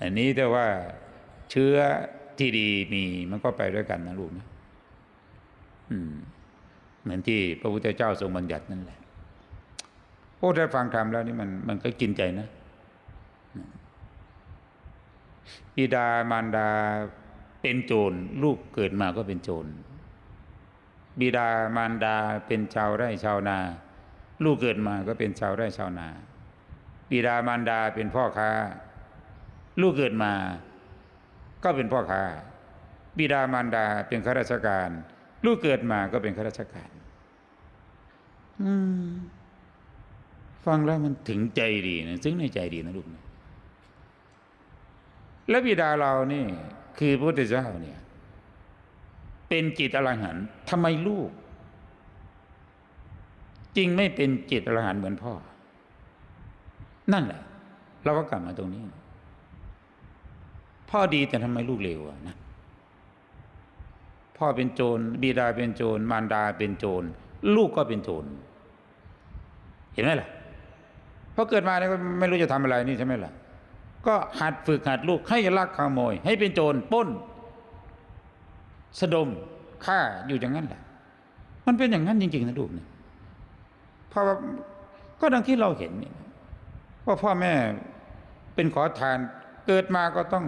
อันนี้แต่ว่าเชื้อที่ดีมีมันก็ไปด้วยกันนะลูกนะเหมือนที่พระพุทธเจ้าทรงบัญญัตินั่นแหละโอ้ถ้าฟังธรรมแล้วนี่มันมันก็กินใจนะบิดามารดาเป็นโจรลูกเกิดมาก็เป็นโจรบิดามารดาเป็นชาวไร่ชาวนา ลูกเกิดมาก็เป็นชาวไร่ชาวนา บิดามารดาเป็นพ่อค้า ลูกเกิดมา ก็เป็นพ่อค้าบิดามารดาเป็นข้าราชการ ลูกเกิดมาก็เป็นข้าราชการ อืมฟังแล้วมันถึงใจดีนะซึ้งในใจดีนะลูกนะและบิดาเรานี่ คือพระพุทธเจ้าเนี่ย เป็นจิตอรหันต์ทำไมลูกจริงไม่เป็นจิตอรหันต์เหมือนพ่อ นั่นแหละ เราก็กลับมาตรงนี้ พ่อดีแต่ทำไมลูกเลวอะนะพ่อเป็นโจรบิดาเป็นโจรมารดาเป็นโจรลูกก็เป็นโจรเห็นไหมล่ะพอเกิดมาเนี่ยก็ไม่รู้จะทำอะไรนี่ใช่ไหมล่ะ ก็หัดฝึกหัดลูกให้ลักขโมย ให้เป็นโจรป้น สะดมฆ่าอยู่อย่างนั้นแหละ มันเป็นอย่างนั้นจริง ๆ นะลูกเนี่ยเพราะว่าก็ดังที่เราเห็นนี่ว่าพ่อแม่เป็นขอทานเกิดมาก็ต้อง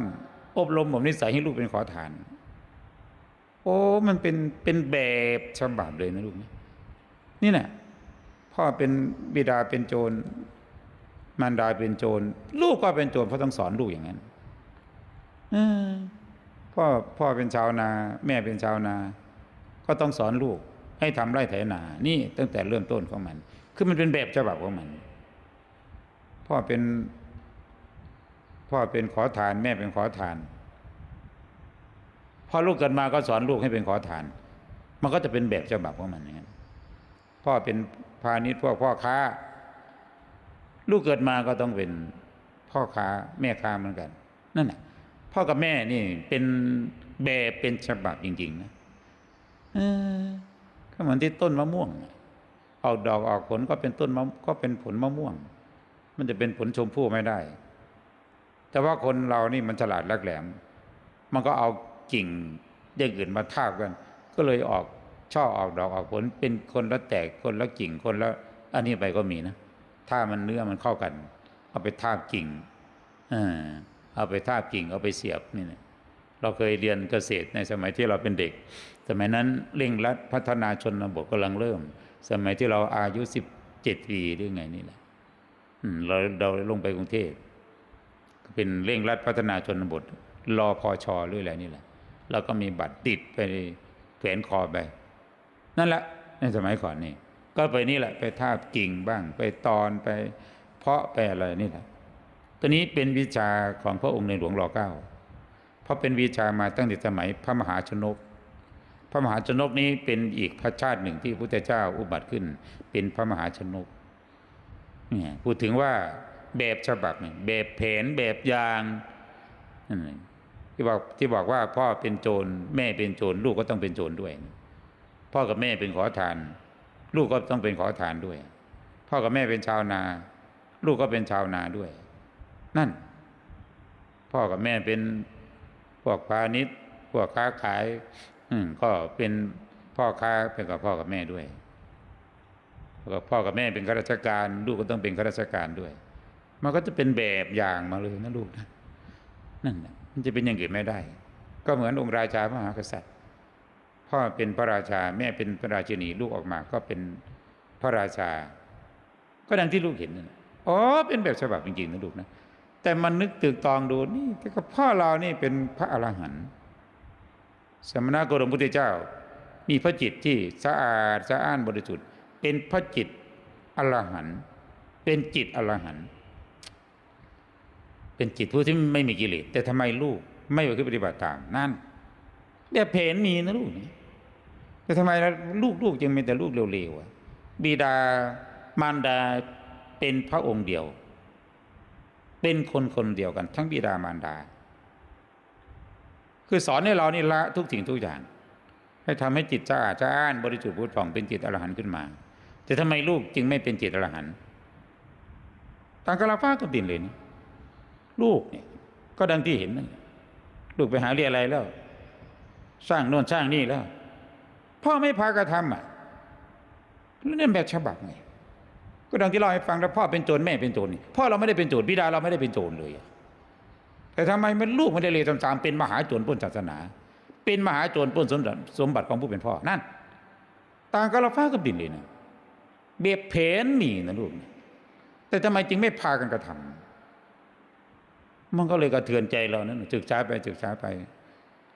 อบรมบ่มนิสัยให้ลูกเป็นขอทาน โอ้มันเป็นเป็นแบบฉบับเลยนะลูกนะนี่แหละพ่อเป็นบิดาเป็นโจรมารดาเป็นโจรลูกก็เป็นโจรเพราะต้องสอนลูกอย่างนั้นอพ่อพ่อเป็นชาวนา แม่เป็นชาวนา ก็ต้องสอนลูก ให้ทำไร่ไถนา นี่ตั้งแต่เริ่มต้นของมัน คือมันเป็นแบบฉบับของมัน พ่อเป็น พ่อเป็นขอทาน แม่เป็นขอทานพอลูกเกิดมาก็สอนลูกให้เป็นขอทาน มันก็จะเป็นแบบฉบับของมันอย่างนั้นพ่อเป็นพาณิชย์พวกพ่อค้า ลูกเกิดมาก็ต้องเป็นพ่อค้าแม่ค้าเหมือนกัน นั่นแหละพ่อกับแม่นี่เป็นแบบเป็นฉบับจริง ๆ นะเออก็เหมือนที่ต้นมะม่วงออกดอกออกผลก็เป็นต้นมะก็เป็นผลมะม่วง มันจะเป็นผลชมพู่ไม่ได้ แต่ว่าคนเรานี่มันฉลาดแหลกแหลม มันก็เอากิ่งอย่างอื่นมาทาบกัน ก็เลยออกช่อออกดอกออกผล เป็นคนละแตกคนละกิ่งคนละอันนี้ไปก็มีนะถ้ามันเนื้อมันเข้ากัน เอาไปทาบกิ่งเอเอาไปทาบกิ่งเอาไปเสียบนี่นะเราเคยเรียนเกษตรในสมัยที่เราเป็นเด็ก สมัยนั้นเร่งรัดพัฒนาชนบทกำลังเริ่ม สมัยที่เราอายุสิบเจ็ดปีหรือไงนี่แหละเราเราลงไปกรุงเทพ เป็นเร่งรัดพัฒนาชนบทรอพอชอหรืออะไรนี่แหละเราก็มีบัตรติดไปแขวนคอไป นั่นแหละในสมัยก่อนนี่ ก็ไปนี่แหละ ไปทาบกิ่งบ้าง ไปตอนไป เพาะไปอะไรนี่แหละตัวนี้เป็นวิชาของพระองค์ในหลวงรอเก้าเพราะเป็นวิชามาตั้งแต่สมัยพระมหาชนก พระมหาชนกนี้เป็นอีกพระชาติหนึ่งที่พระพุทธเจ้าอุบัติขึ้น เป็นพระมหาชนกเนี่ยพูดถึงว่า แบบฉบับเนี่ยแบบแผนแบบอย่างที่บอกที่บอกว่าพ่อเป็นโจรแม่เป็นโจรลูกก็ต้องเป็นโจรด้วย พ่อกับแม่เป็นขอทาน ลูกก็ต้องเป็นขอทานด้วย พ่อกับแม่เป็นชาวนา ลูกก็เป็นชาวนาด้วย นั่น พ่อกับแม่เป็นพวกพาณิชย์พวกค้าขาย อืก็เป็นพ่อค้าเป็นกับพ่อกับแม่ด้วยแล้วก็พ่อกับแม่เป็นข้าราชการ ลูกก็ต้องเป็นข้าราชการด้วย มันก็จะเป็นแบบอย่างมาเลยนะลูกนะนั่นแหละมันจะเป็นอย่างอื่นไม่ได้ ก็เหมือนองค์ราชามหากษัตริย์ พ่อเป็นพระราชาแม่เป็นพระราชินีลูกออกมา ก็เป็นพระราชา ก็ดังที่ลูกเห็นนั่นอ๋อเป็นแบบฉบับจริงๆนะลูกนะแต่มันนึกตึกตองดูนี่แต่ก็พ่อเรานี่เป็นพระอรหันต์สมณโคดมพุทธเจ้า มีพระจิตที่สะอาดสะอ้านบริสุทธิ์ เป็นพระจิตอรหันต์เป็นจิตอรหันต์ เป็นจิตผู้ที่ไม่มีกิเลสแต่ทำไมลูกไม่ไปปฏิบัติตามนั่นแบบเพนมีนะลูกนี่แต่ทำไมลูกลูกยังเป็นแต่ลูกเร็วๆอะบิดามารดาเป็นพระองค์เดียว เป็นคนคนเดียวกัน ทั้งบิดามารดา คือสอนให้เรานี่ละทุกสิ่งทุกอย่าง ให้ทำให้จิตสะอาดสะอ้านบริสุทธิ์พุทธผ่องเป็นจิตอรหันต์ขึ้นมา แต่ทำไมลูกจึงไม่เป็นจิตอรหันต์ต่างกลาฟ้ากับดินเลยนะ ลูกเนี่ยก็ดังที่เห็นนั่นลูกไปหาเรียอะไรแล้ว สร้างโน่นสร้างนี่แล้ว พ่อไม่พากระทำอะแล้วนั่นแบบฉบับไงก็ดังที่เล่าให้ฟังแล้วพ่อเป็นโจรแม่เป็นโจรนี่พ่อเราไม่ได้เป็นโจรบิดาเราไม่ได้เป็นโจรเลย แต่ทำไมมันลูกไม่ได้เลยตามๆเป็นมหาโจรปล้นศาสนา เป็นมหาโจรปล้นสมบัติสมบัติของผู้เป็นพ่อนั่นต่างกับเราฟ้ากับดินเลยนะเบียบเพนมีนะลูกนะแต่ทำไมจึงไม่พากันกระทำ มันก็เลยกระเทือนใจเรานั่นศึกษาไปศึกษาไป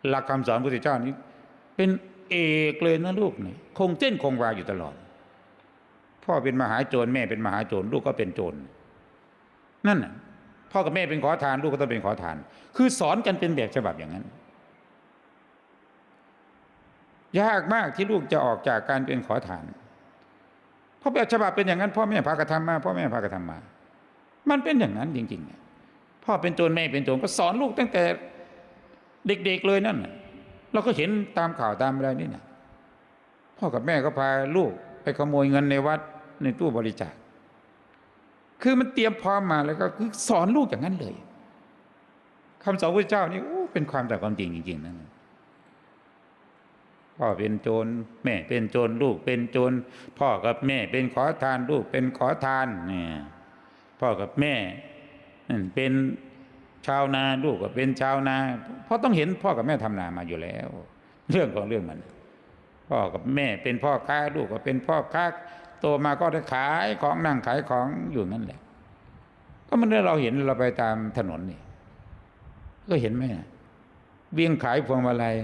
หลักคำสอนพระพุทธเจ้านี้ เป็นเอกเลยนะลูกเนี่ยคงเส้นคงวาอยู่ตลอด พ่อเป็นมหาโจรแม่เป็นมหาโจรลูกก็เป็นโจรนั่นน่ะพ่อกับแม่เป็นขอทาน ลูกก็ต้องเป็นขอทาน คือสอนกันเป็นแบบฉบับอย่างนั้น ยากมากที่ลูกจะออกจากการเป็นขอทานเพราะแบบฉบับเป็นอย่างนั้น พ่อแม่พากระทำมาพ่อแม่พากระทำมา มันเป็นอย่างนั้นจริงๆเนี่ย พ่อเป็นโจรแม่เป็นโจรก็สอนลูกตั้งแต่เด็กๆเลยนั่นเราก็เห็นตามข่าวตามอะไรนี่นะพ่อกับแม่ก็พาลูกไปขโมยเงินในวัดในตู้บริจาค คือมันเตรียมพร้อมมาแล้วก็คือสอนลูกอย่างนั้นเลยคำสอนพระเจ้านี่โอ้เป็นความแต่ความจริงจริงๆนั่นน่ะพ่อเป็นโจรแม่เป็นโจรลูกเป็นโจรพ่อกับแม่เป็นขอทานลูกเป็นขอทานเนี่ยพ่อกับแม่ เป็นชาวนาลูกก็เป็นชาวนาเพราะต้องเห็นพ่อกับแม่ทำนามาอยู่แล้ว เรื่องของเรื่องมัน พ่อกับแม่เป็นพ่อค้าลูกก็เป็นพ่อค้าโตมาก็ได้ขายของนั่งขายของอยู่นั่นแหละ ก็มันเราเห็นเราไปตามถนนนี่ก็เห็นไหมเวียงขายพวงมาลัย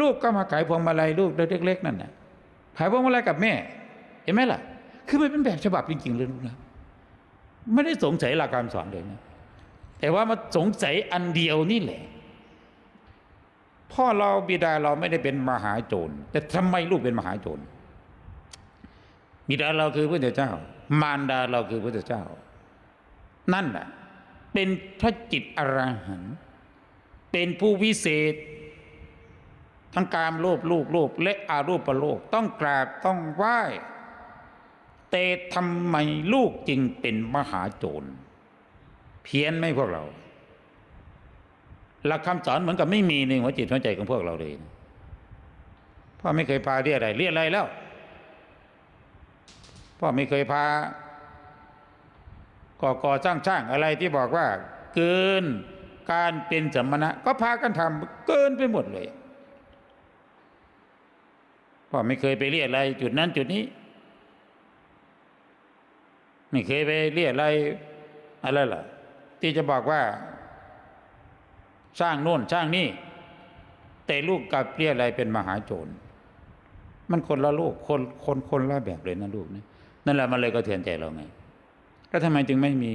ลูกก็มาขายพวงมาลัยลูกเล็กๆนั่นน่ะขายพวงมาลัยกับแม่ เห็นไหมล่ะ คือมันเป็นแบบฉบับจริงๆเลยลูกนะ ไม่ได้สงสัยหลักการสอนเลยนะแต่ว่ามาสงสัยอันเดียวนี่แหละพ่อเราบิดาเราไม่ได้เป็นมหาโจรแต่ทำไมลูกเป็นมหาโจรบิดาเราคือพระเจ้า มารดาเราคือพระเจ้า นั่นแหละเป็นพระจิตอรหันต์เป็นผู้วิเศษ ทั้งกามโลภลูกโลภและอารูปโลกต้องกราบต้องไหว้ แต่ทำไมลูกจึงเป็นมหาโจร เพี้ยนไหมพวกเรา หลักคำสอนเหมือนกับไม่มีในหัวจิตหัวใจของพวกเราเลยพ่อไม่เคยพาเรียอะไรเรียอะไรแล้วพ่อไม่เคยพาก่อก่อสร้างช่างอะไรที่บอกว่า เกินการเป็นสมณะ ก็พากันทำเกินไปหมดเลยพ่อไม่เคยไปเรียอะไรจุดนั้นจุดนี้ ไม่เคยไปเรียอะไรอะไรล่ะ ที่จะบอกว่า สร้างโน่นสร้างนี่ แต่ลูกกลับเรียอะไรเป็นมหาโจรมันคนละโลกคนคนคนละแบบเลยนะลูกนะนั่นแหละมันเลยก็เทือนใจเราไงแล้วทำไมจึงไม่มี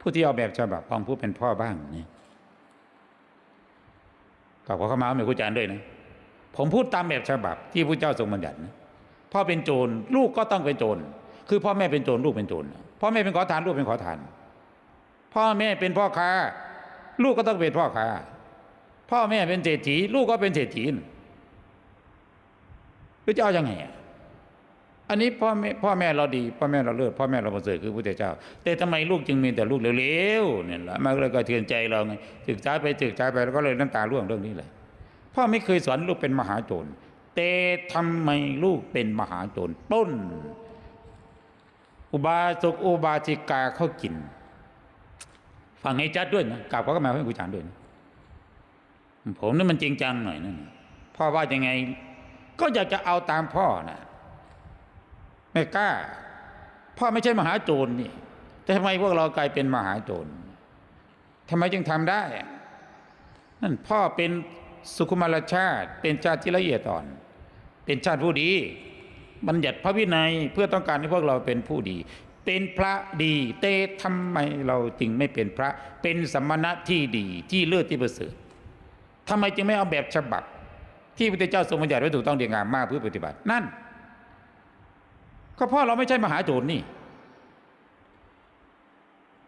ผู้ที่เอาแบบฉบับของผู้เป็นพ่อบ้างเนี่ยกลับขอเข้ามาไม่คุยจานด้วยนะผมพูดตามแบบฉบับที่พระเจ้าทรงบัญญัตินะพ่อเป็นโจรลูกก็ต้องเป็นโจร คือพ่อแม่เป็นโจรลูกเป็นโจรพ่อแม่เป็นขอทานลูกเป็นขอทาน พ่อแม่เป็นพ่อค้า ลูกก็ต้องเป็นพ่อค้า พ่อแม่เป็นเศรษฐีลูกก็เป็นเศรษฐีหรือจะเอาอยัางไงอันนี้พ่อแม่พ่อแม่เราดีพ่อแม่เราเลิศพ่อแม่เราประเสริฐคือพระเจ้า แต่ทำไมลูกจึงมีแต่ลูกเร็วๆเนี่ยละมันเลยก็เทือนใจเราไงศึกษาไปศึกษาไปแล้วก็เลยน้ำตาร่วงเรื่องนี้เลยพ่อไม่เคยสอนลูกเป็นมหาโจรแต่ทำไมลูกเป็นมหาโจรปล้น อุบาสกอุบาสิกาเขากิน ฟังให้ชัดด้วยนะกราบเข้ามาให้กูจานด้วยนะผมนี่มันจริงจังหน่อยนะพ่อว่ายังไง ก็อยากจะเอาตามพ่อนะไม่กล้า พ่อไม่ใช่มหาโจรนี่แต่ทำไมพวกเรากลายเป็นมหาโจรทำไมจึงทำได้นั่นพ่อเป็นสุขุมารชาติ เป็นชาติที่ละเอียดอ่อน เป็นชาติผู้ดี บัญญัติพระวินัยเพื่อต้องการให้พวกเราเป็นผู้ดี เป็นพระดีเตทำไมเราจึงไม่เป็นพระ เป็นสมณะที่ดีที่เลิศที่ประเสริฐทำไมจึงไม่เอาแบบฉบับ ที่พระเจ้าทรงบัญญัติไว้ถูกต้องดีงามมากเพื่อปฏิบัตินั่น ก็พ่อเราไม่ใช่มหาโจรนี่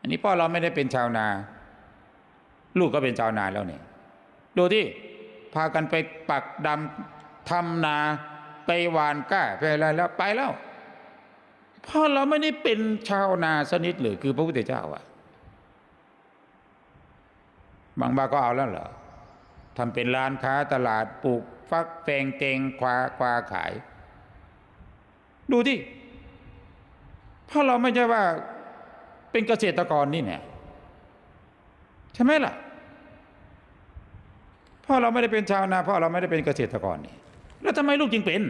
อันนี้พ่อเราไม่ได้เป็นชาวนา ลูกก็เป็นชาวนาแล้วเนี่ยดูที่พากันไปปักดำทำนา ไปหวานก้าไปอะไรแล้วไปแล้วพ่อเราไม่ได้เป็นชาวนาสนิทเลยคือพระพุทธเจ้าอะบางบ้านก็เอาแล้วเหรอทำเป็นร้านค้าตลาดปลูกฟักแฟงเตงควาควาขาย ดูที่เพราะเราไม่ใช่ว่าเป็นเกษตรกรนี่เนี่ยใช่ไหมล่ะพ่อเราไม่ได้เป็นชาวนาพ่อเราไม่ได้เป็นเกษตรกรนี่ แล้วทำไมลูกจึงเป็น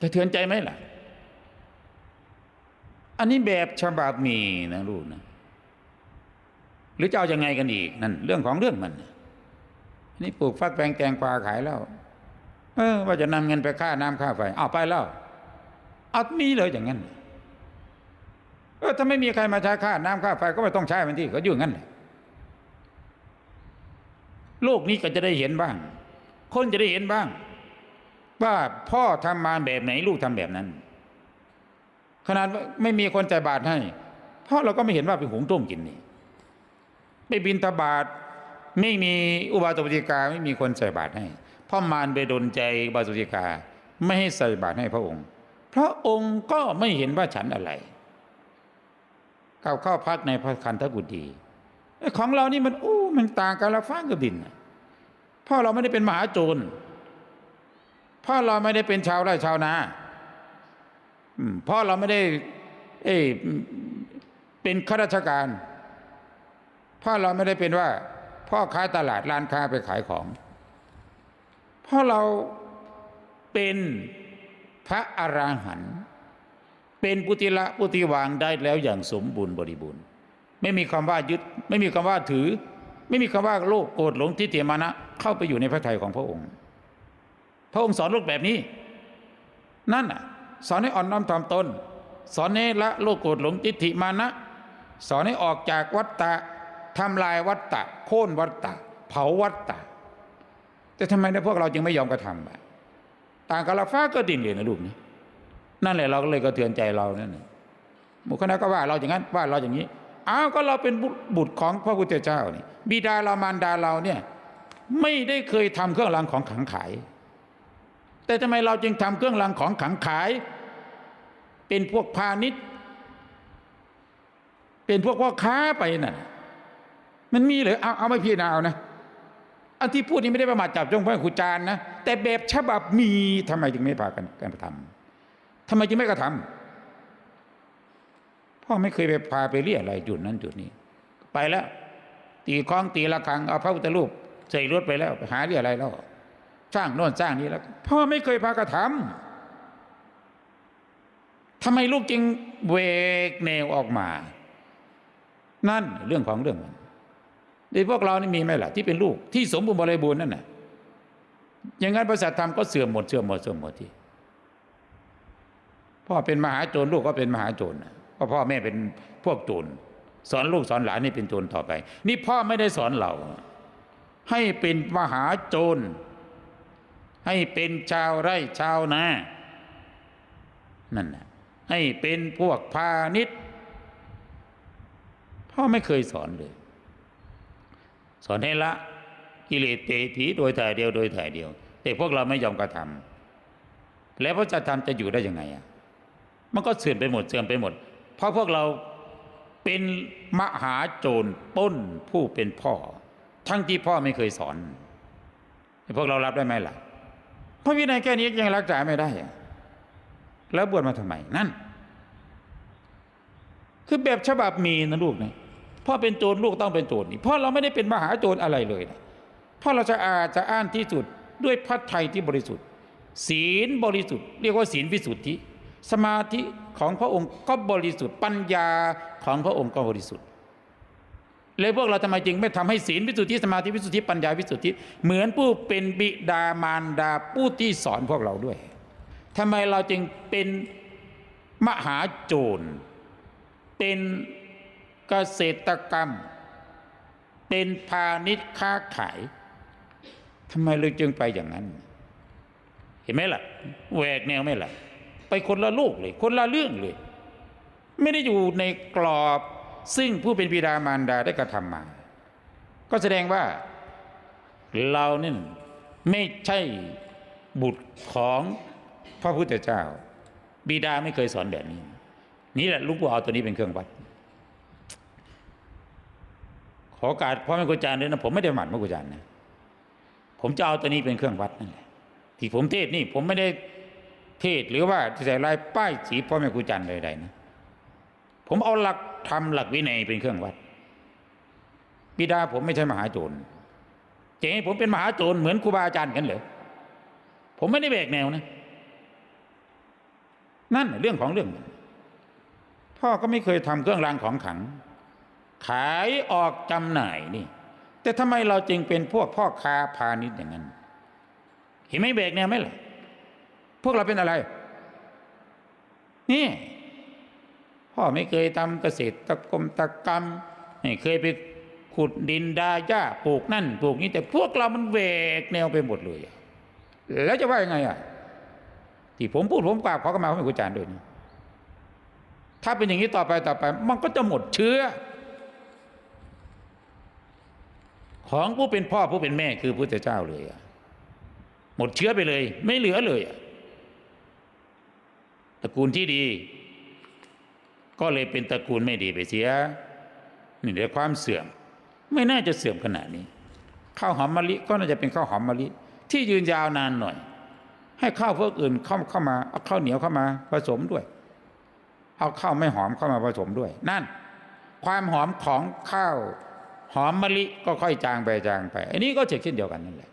จะเทือนใจไหมล่ะ อันนี้แบบฉบับมีนะลูกนะ หรือจะเอาอยัางไงกันอีกนั่นเรื่องของเรื่องมันน,นี่ปลูกฟักแปลงแตงกวาขายแล้ว เออ ว่าจะนำเงินไปค่าน้ำค่าไฟเอาไปแล้วเอามีเลยอย่างนั้นเออถ้าไม่มีใครมาใช้ค่าน้ำค่าไฟก็ไม่ต้องใช้มันที่ก็อยู่งั้นแหละโลกนี้ก็จะได้เห็นบ้าง คนจะได้เห็นบ้าง ว่าพ่อทำมาแบบไหนลูกทำแบบนั้น ขนาดไม่มีคนใจบาตรให้พราะเราก็ไม่เห็นว่าเป็นหุงต้มกินนี่ไม่บินทบาทไม่มีอุบาสกปฏิกาไม่มีคนใส่บาตรให้พ่อมารไปดนใจอุบาสกปฏิกา ไม่ให้ใส่บาตรให้พระองค์ พระองค์ก็ไม่เห็นว่าฉันอะไรเข้าเข้าพักในพระคันธกุฎีของเรานี่มันอู้มันต่างกันละฟ้ากับดินน่ะเพ่อเราไม่ได้เป็นมหาโจร เพ่อเราไม่ได้เป็นชาวไร่ชาวนาเพราะเราไม่ได้ เอยเป็นข้าราชการเพราะเราไม่ได้เป็นว่า พ่อค้าตลาดร้านค้าไปขายของเพราะเราเป็นพระอราหันต์เป็นปุติละปุติวางได้แล้วอย่างสมบูรณ์บริบูรณ์ ไม่มีคำว่ายึด ไม่มีคำว่าถือ ไม่มีคำว่าโลภโกรธหลงทิฏฐิมานะ เข้าไปอยู่ในพระทัยของพระองค์ พระองค์สอนโลกแบบนี้ นั่นสอนให้อ่อนน้อมถ่อมตน สอนให้ละโลกโกรธหลงทิฏฐิมานะ สอนให้ออกจากวัฏฏะทำลายวัฏฏะโค่นวัฏฏะเผาวัฏฏะแต่ทำไมนพวกเราจึงไม่ยอมกระทำอะต่างกับเราฟ้าก็ดินเลยนะลูกนี่นั่นแหละเราก็เลยกระเทือนใจเรานั่นน่ะบุคคลนั้นก็ว่าเราอย่างนั้นว่าเราอย่างนี้อ้าวก็เราเป็นบุตรของพระพุทธเจ้านี่บิดาเรามารดาเราเนี่ยไม่ได้เคยทำเครื่องรางของขังขาย แต่ทำไมเราจึงทำเครื่องรางของขังขาย เป็นพวกพาณิชย์ เป็นพวกพ่อค้าไปน่ะ มันมีหรือเอาเอาไม่พี่นาเอานะอันที่พูดนี้ไม่ได้ประมาทจับจงพระขุจารนะแต่แบบฉบับมีทำไมจึงไม่พากันกันกระทำทำไมจึงไม่กระทำพ่อไม่เคยไปพาไปเรียอะไรจุดนั้นจุดนี้ ไปแล้ว ตีคล้องตีระฆังเอาพระพุทธรูปใส่รถไปแล้ว ไปหาเรียอะไรแล้ว สร้างโน่นสร้างนี้แล้ว พ่อไม่เคยพากระทำทำไมลูกจึงเวกแนวออกมา นั่นเรื่องของเรื่องมันในพวกเรานี่มีไหมล่ะ ที่เป็นลูกที่สมบูรณ์บริบูรณ์นั่นน่ะอย่างนั้นบริษัทธรรมก็เสื่อมหมดเสื่อมหมดเสื่อมหมดที่พ่อเป็นมหาโจรลูกก็เป็นมหาโจรน่ะเพราะพ่อแม่เป็นพวกโจรสอนลูกสอนหลานนี่เป็นโจรต่อไป นี่พ่อไม่ได้สอนเรา ให้เป็นมหาโจร ให้เป็นชาวไร่ชาวนานั่นนะให้เป็นพวกพาณิชย์พ่อไม่เคยสอนเลย สอนให้ละกิเลสเตถีโดยถ่ายเดียวโดยถ่ายเดียว แต่พวกเราไม่ยอมกระทำแล้วพระจะทำจะอยู่ได้ยังไงอะมันก็เสื่อมไปหมดเสื่อมไปหมด เพราะพวกเราเป็นมหาโจรป้นผู้เป็นพ่อ ทั้งที่พ่อไม่เคยสอนพวกเรารับได้ไหมล่ะ พระวินัยแค่นี้ยังรักษาไม่ได้ แล้วบวชมาทำไมนั่น คือแบบฉบับมีนะลูกนะพ่อเป็นโจรลูกต้องเป็นโจรนี่พ่อเราไม่ได้เป็นมหาโจรอะไรเลยนะพ่อเราจะอาจะอ่านที่สุดด้วยพระทัยที่บริสุทธิ์ ศีลบริสุทธิ์เรียกว่าศีลวิสุทธิ สมาธิของพระองค์ก็บริสุทธิ์ปัญญาของพระองค์ก็บริสุทธิ์ เลยพวกเราทำไมจึงไม่ทำให้ศีลวิสุทธิสมาธิวิสุทธิปัญญาวิสุทธิ เหมือนผู้เป็นบิดามารดาผู้ที่สอนพวกเราด้วยทำไมเราจึงเป็นมหาโจร เป็นเกษตรกรรม เป็นพาณิชย์ค้าขายทำไมเราจึงไปอย่างนั้น เห็นไหมล่ะแหวกแนวไหมล่ะ ไปคนละโลกเลย คนละเรื่องเลย ไม่ได้อยู่ในกรอบ ซึ่งผู้เป็นบิดามารดาได้กระทำมา ก็แสดงว่าเรานี่ไม่ใช่บุตรของพระพุทธเจ้า บิดาไม่เคยสอนแบบนี้ นี่แหละลูกปู่เอาตัวนี้เป็นเครื่องวัด ขอกาสพ่อแม่ครูอาจารย์ด้วยนะผมไม่ได้หมั่นพระครูอาจารย์นะผมจะเอาตัวนี้เป็นเครื่องวัดนั่นแหละที่ผมเทศนี่ผมไม่ได้เทศหรือว่าจะใส่ลายป้ายสีพ่อแม่ครูอาจารย์ใดๆนะ ผมเอาหลักธรรมหลักวินัยเป็นเครื่องวัดบิดาผมไม่ใช่มหาโจรเจ๊ผมเป็นมหาโจรเหมือนครูบาอาจารย์กันเหรอผมไม่ได้แบกแนวนะ นั่นเรื่องของเรื่อง พ่อก็ไม่เคยทำเครื่องรางของขัง ขายออกจำหน่ายนี่ แต่ทำไมเราจึงเป็นพวกพ่อค้าพาณิชย์อย่างนั้น เห็นไหมแบกแนวไหมล่ะพวกเราเป็นอะไร นี่ พ่อไม่เคยทำเกษตรกรรมตะกรรมไม่เคยไปขุดดินดาหญ้าปลูกนั่นปลูกนี้แต่พวกเรามันแหวกแนวไปหมดเลยแล้วจะว่ายังไงอะที่ผมพูดผมกราบขอขมาพระแม่ครูอาจารย์ด้วยนะถ้าเป็นอย่างนี้ต่อไปต่อไป มันก็จะหมดเชื้อ ของผู้เป็นพ่อผู้เป็นแม่คือพระเจ้าเลยอะหมดเชื้อไปเลย ไม่เหลือเลยอะตระกูลที่ดี ก็เลยเป็นตระกูลไม่ดีไปเสียนี่เดี๋ยวความเสื่อม ไม่น่าจะเสื่อมขนาดนี้ข้าวหอมมะลิก็น่าจะเป็นข้าวหอมมะลิที่ยืนยาวนานหน่อย ให้ข้าวพวกอื่นเข้าเข้ามาเอาข้าวเหนียวเข้ามาผสมด้วย เอาข้าวไม่หอมเข้ามาผสมด้วย นั่น ความหอมของข้าวหอมมะลิก็ค่อยจางไปจางไป อันนี้ก็เช่นเดียวกันนั่นแหละ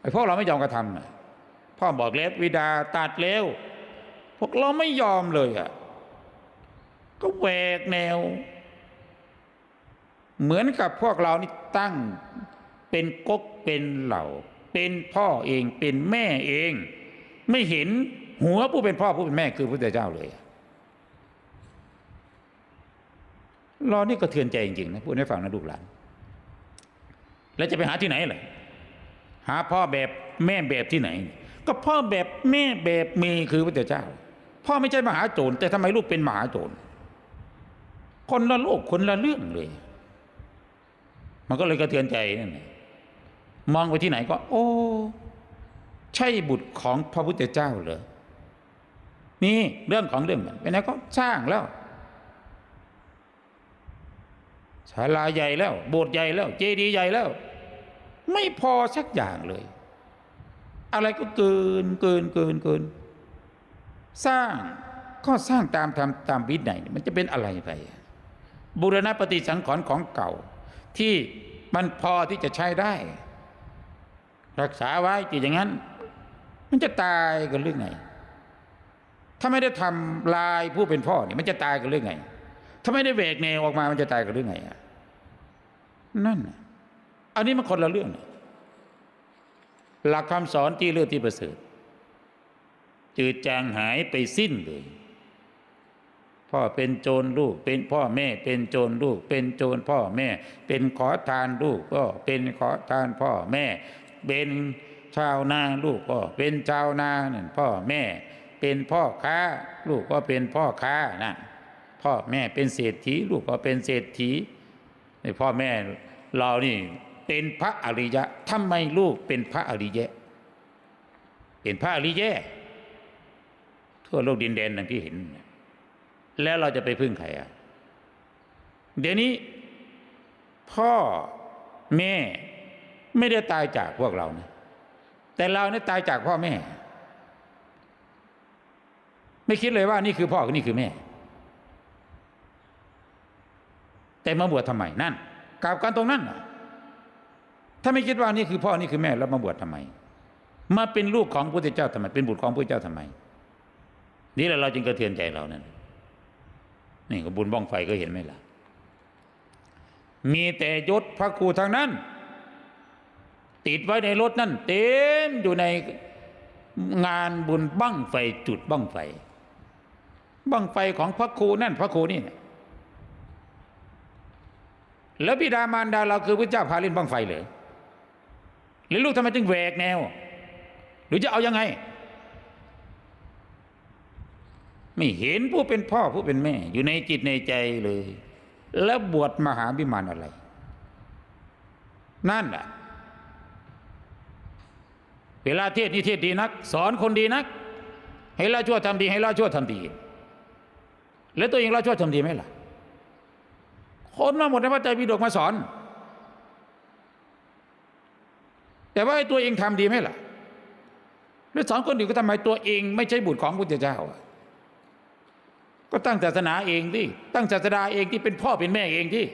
ไอ้พวกเราไม่ยอมกระทำนะพ่อบอกแล้ววิดาตัดแล้วพวกเราไม่ยอมเลยอะ ก็แหวกแนว เหมือนกับพวกเรานี่ตั้งเป็นก๊กเป็นเหล่า เป็นพ่อเองเป็นแม่เอง ไม่เห็นหัวผู้เป็นพ่อผู้เป็นแม่คือพระพุทธเจ้าเลยเรานี่ก็เทือนใจจริงๆนะพูดให้ฟังนะลูกหลาน แล้วจะไปหาที่ไหนล่ะ หาพ่อแบบแม่แบบที่ไหน ก็พ่อแบบแม่แบบมีคือพระพุทธเจ้า พ่อไม่ใช่มหาโจรแต่ทำไมลูกเป็นมหาโจร คนละโลกคนละเรื่องเลย มันก็เลยกระเทือนใจนั่นแหละมองไปที่ไหนก็ โอ้ ใช่บุตรของพระพุทธเจ้าเหรอนี่เรื่องของเรื่องมันเป็นก็สร้างแล้วศาลาใหญ่แล้ว โบสถ์ใหญ่แล้ว เจดีย์ใหญ่แล้ว ไม่พอสักอย่างเลย อะไรก็เกินเกินเกินเกิน สร้างก็สร้างตามทำตามวินัยมันจะเป็นอะไรไปอะ บูรณปฏิสังขรณ์ของเก่า ที่มันพอที่จะใช้ได้ รักษาไว้จิอย่างนั้น มันจะตายกันเรื่องไง ถ้าไม่ได้ทำลายผู้เป็นพ่อเนี่ยมันจะตายกันเรื่องไง ถ้าไม่ได้แหวกแนวออกมามันจะตายกันเรื่องไงอะนั่นอันนี้มันคนละเรื่อง หลักคำสอนที่เลือดที่ประเสริฐจืดจางหายไปสิ้นเลย พ่อเป็นโจรลูก เป็นพ่อแม่เป็นโจรลูก เป็นโจรพ่อแม่ เป็นขอทานลูกก็เป็นขอทานพ่อแม่ เป็นชาวนาลูกก็เป็นชาวนานั่นพ่อแม่ เป็นพ่อค้า ลูกก็เป็นพ่อค้านั่นพ่อแม่เป็นเศรษฐีลูกก็เป็นเศรษฐีในพ่อแม่เรานี่เป็นพระอริยะทำไมลูกเป็นพระอริยะ เป็นพระอริยะทั่วโลกดินแดนดังที่เห็น แล้วเราจะไปพึ่งใครอะเดี๋ยวนี้ พ่อแม่ไม่ได้ตายจากพวกเรานะแต่เราเนี่ยตายจากพ่อแม่ ไม่คิดเลยว่านี่คือพ่อนี่คือแม่ แต่มาบวชทำไมนั่นกลับกันตรงนั้นถ้าไม่คิดว่านี่คือพ่อนี่คือแม่แล้วมาบวชทำไม มาเป็นลูกของพระเจ้าทำไม เป็นบุตรของพระเจ้าทำไม นี่แหละเราจึงกระเทือนใจเรานั่น นี่ก็บุญบ้องไฟก็เห็นไหมล่ะ มีแต่ยศพระครูทางนั้น ติดไว้ในรถนั่นเต็มอยู่ในงานบุญบั้งไฟจุดบั้งไฟบั้งไฟของพระครูนั่นพระครูนี่แล้วบิดามารดาเราคือพระเจ้าพาเล่นบั้งไฟเลยหรือลูกทำไมจึงแหวกแนว หรือจะเอายังไง ไม่เห็นผู้เป็นพ่อผู้เป็นแม่ อยู่ในจิตในใจเลย แล้วบวชมหาวิมานอะไร นั่นแหละเวลาเทศนิเทศดีนัก สอนคนดีนัก ให้ละชั่วทำดี ให้ละชั่วทำดี แล้วตัวเองละชั่วทำดีไหมล่ะ คนมาหมดในพระไตรปิฎกมาสอน แต่ว่าไอ้ตัวเองทำดีไหมล่ะแล้วสอนคนอื่นก็ทำไมตัวเอง ไม่ใช่บุตรของพระพุทธเจ้าอะ ก็ตั้งศาสนาเองที่ตั้งศาสดาเองที่เป็นพ่อเป็นแม่เองที่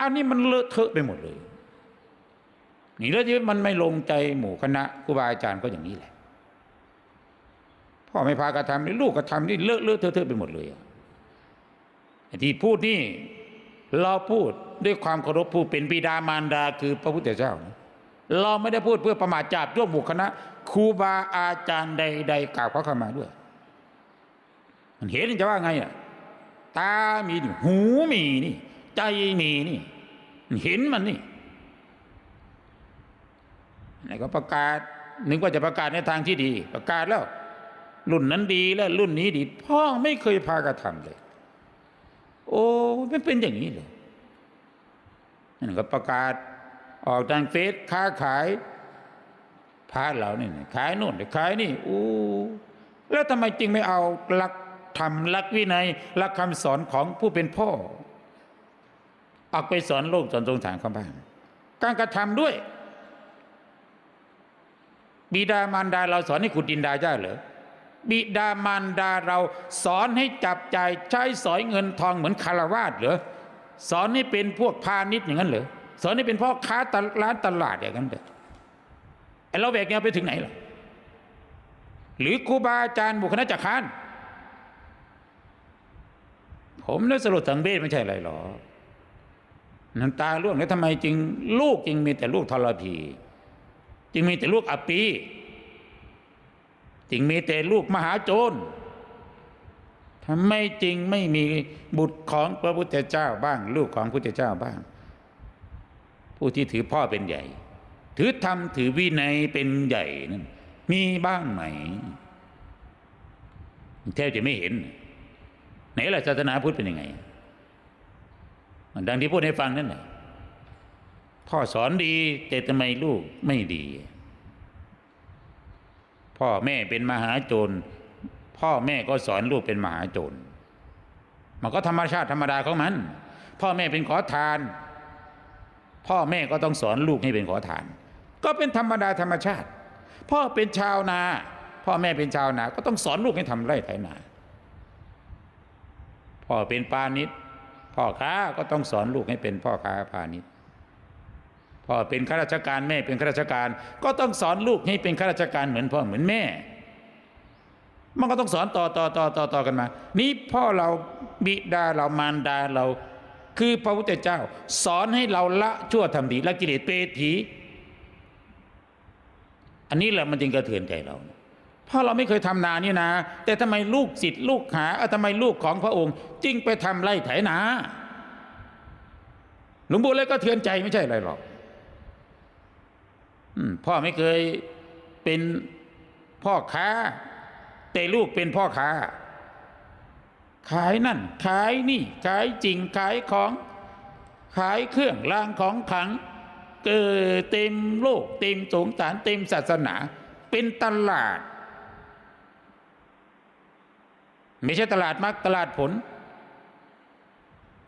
อันนี้มันเลอะเทอะไปหมดเลยนี่แล้วที่มันไม่ลงใจหมู่คณะครูบาอาจารย์ก็อย่างนี้แหละพ่อไม่พากระทำนี่ลูกกระทำนี่เลอะเลอะเทอะเทอะไปหมดเลยไอ้ที่พูดนี่เราพูดด้วยความเคารพผู้เป็นบิดามารดาคือพระพุทธเจ้า เราไม่ได้พูดเพื่อประมาทจาบย่วงหมู่คณะครูบาอาจารย์ใด ๆกล่าวเขาเข้ามาด้วย มันเห็นจะว่าไงอะตามีนี่หูมีนี่ ใจมีนี่เห็นมันนี่ไหนก็ประกาศนึกว่าจะประกาศในทางที่ดี ประกาศแล้ว รุ่นนั้นดีแล้ว รุ่นนี้ดี พ่อไม่เคยพากระทำเลย โอ้ไม่เป็นอย่างนี้เลยนั่นก็ประกาศออกทางเฟซค้าขายพาเราเนี่ยขายนู่นขายนี่โอ้แล้วทำไมจริงไม่เอาหลัก ธรรมหลักวินัยหลักคำสอนของผู้เป็นพ่อ ออกไปสอนโลกสอนสงสารเขาบ้างการกระทำด้วย บิดามารดาเราสอนให้ขุดดินดาได้เหรอบิดามารดาเราสอนให้จับจ่ายใช้สอยเงินทองเหมือนคารวาสเหรอสอนให้เป็นพวกพาณิชย์อย่างนั้นเหรอสอนให้เป็นพ่อค้าตลร้านตลาดอย่างนั้นเหรอไอ้เราแบกแนวไปถึงไหนล่ะหรือครูบาอาจารย์บุคณะจักรคาน ผมนึกสรุปสังเวชไม่ใช่อะไรหรอน้ำตาร่วงแล้วทำไมจริงลูกจึงมีแต่ลูกทรพีจึงมีแต่ลูกอปีจึงมีแต่ลูกมหาโจรทำไมจริงไม่มีบุตรของพระพุทธเจ้าบ้าง ลูกของพระพุทธเจ้าบ้าง ผู้ที่ถือพ่อเป็นใหญ่ ถือธรรมถือวินัยเป็นใหญ่นั่นมีบ้างไหมแทบจะไม่เห็น ไหนล่ะศาสนาพุทธเป็นยังไงดังที่พูดให้ฟังนั่นแหละพ่อสอนดีแต่ทำไมลูกไม่ดี พ่อแม่เป็นมหาโจรพ่อแม่ก็สอนลูกเป็นมหาโจรมันก็ธรรมชาติธรรมดาของมัน พ่อแม่เป็นขอทาน พ่อแม่ก็ต้องสอนลูกให้เป็นขอทาน ก็เป็นธรรมดาธรรมชาติ พ่อเป็นชาวนา พ่อแม่เป็นชาวนา ก็ต้องสอนลูกให้ทำไร่ไถนา พ่อเป็นปาณิชย์พ่อค้าก็ต้องสอนลูกให้เป็นพ่อค้าพาณิชย์พ่อเป็นข้าราชการแม่เป็นข้าราชการ ก็ต้องสอนลูกให้เป็นข้าราชการเหมือนพ่อเหมือนแม่ มันก็ต้องสอนต่อต่อต่อต่อต่อกันมา นี่พ่อเราบิดาเรามารดาเรา คือพระพุทธเจ้า สอนให้เราละชั่วทำดีละกิเลสเปรตผี อันนี้แหละมันจึงกระเทือนใจเรา พราะเราไม่เคยทำนานี่นะ แต่ทำไมลูกศิษย์ลูกหาเอ้าทำไมลูกของพระองค์ จึงไปทำไร่ไถนาหลวงปู่เลยก็เทือนใจไม่ใช่อะไรหรอกพ่อไม่เคยเป็นพ่อค้า แต่ลูกเป็นพ่อค้า ขายนั่น ขายนี่ ขายจริงขายของ ขายเครื่องรางของขลัง เกิดเต็มโลก เต็มสงสารเต็มศาสนา เป็นตลาด ไม่ใช่ตลาดมรรคตลาดผล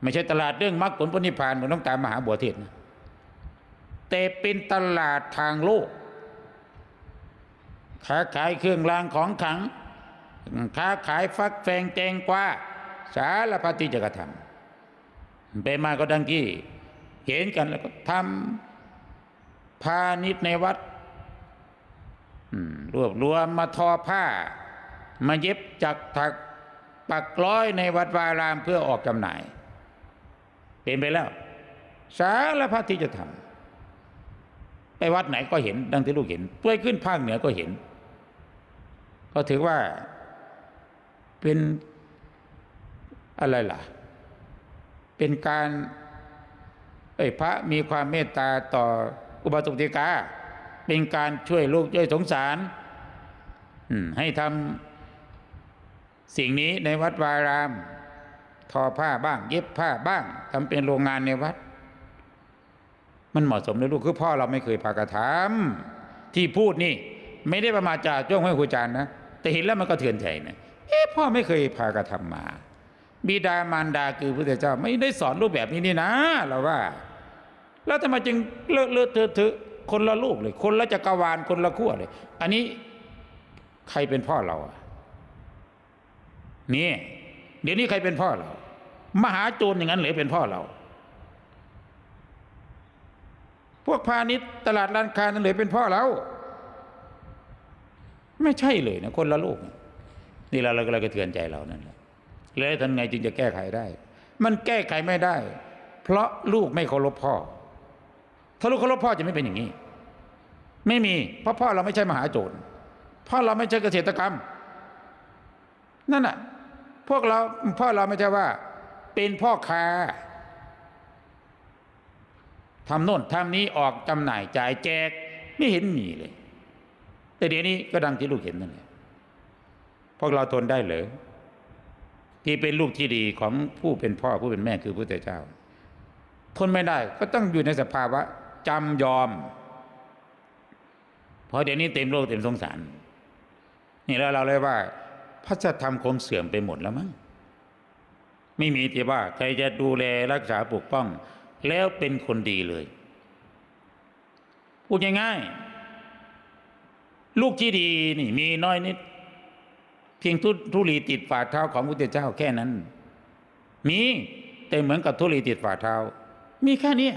ไม่ใช่ตลาดเรื่องมรรคผลผลนิพพานเหมือนต้องตามมหาบัวเทศนะแต่เป็นตลาดทางโลก ค้าขายเครื่องรางของขัง ค้าขายฟักแฟงแตงกวาสารพัดที่จะกระทำไปมาก็ดังที่เห็นกันแล้วก็ทำพาณิชย์ในวัดรวบรวมมาทอผ้า มาเย็บจักถัก ปักร้อยในวัดวารามเพื่อออกจำหน่าย เป็นไปแล้ว สารพัดที่จะทำไปวัดไหนก็เห็น ดังที่ลูกเห็นไปขึ้นภาคเหนือก็เห็น ก็ถือว่าเป็นอะไรล่ะ เป็นการเอ้พระมีความเมตตาต่ออุบาสกติกา เป็นการช่วยลูกช่วยสงสารให้ทำ สิ่งนี้ในวัดวาราม ทอผ้าบ้าง เย็บผ้าบ้างทำเป็นโรงงานในวัด มันเหมาะสมเลยลูกคือพ่อเราไม่เคยพากระทำที่พูดนี่ ไม่ได้ประมาจาจ้วงให้ครูจารย์นะแต่เห็นแล้วมันก็เถือนใจนะเอ๊ะพ่อไม่เคยพากระทำมา บิดามารดาคือพระเจ้าไม่ได้สอนรูปแบบนี้นี่นะ เราว่า แล้วทำไมจึงเลอะเลอะเทอะเทอะคนละลูกเลย คนละจักรวาลคนละขั้วเลย อันนี้ใครเป็นพ่อเราอะ นี่เดี๋ยวนี้ใครเป็นพ่อเรา มหาโจรอย่างนั้นหรือเป็นพ่อเรา พวกพาณิชย์ตลาดร้านค้านั่นเลยเป็นพ่อเรา ไม่ใช่เลยนะคนละโลกนี่เราเราก็เลยกระเทือนใจเรานั่นแหละแล้วทำไงจึงจะแก้ไขได้ มันแก้ไขไม่ได้ เพราะลูกไม่เคารพพ่อ ถ้าลูกเคารพพ่อจะไม่เป็นอย่างนี้ ไม่มี เพราะพ่อเราไม่ใช่มหาโจรพ่อเราไม่ใช่เกษตรกรรม นั่นน่ะ พวกเราพ่อเราไม่ใช่ว่า เป็นพ่อค้าทำโน่นทำนี้ออกจำหน่ายจ่ายแจกไม่เห็นมีเลย แต่เดี๋ยวนี้ก็ดังที่ลูกเห็นนั่นแหละพวกเราทนได้เหรอที่เป็นลูกที่ดีของผู้เป็นพ่อผู้เป็นแม่คือพระเจ้า ทนไม่ได้ก็ต้องอยู่ในสภาวะจำยอม เพราะเดี๋ยวนี้เต็มโลกเต็มสงสาร นี่แล้วเราเลยว่า พระธรรมคงเสื่อมไปหมดแล้วมั้งไม่มีที่ว่า ใครจะดูแลรักษาปกป้อง แล้วเป็นคนดีเลย พูดง่ายๆลูกที่ดีนี่มีน้อยนิด เพียงทุทุลีติดฝ่าเท้าของพระพุทธเจ้าแค่นั้น มีแต่เหมือนกับทุลีติดฝ่าเท้า มีแค่นี้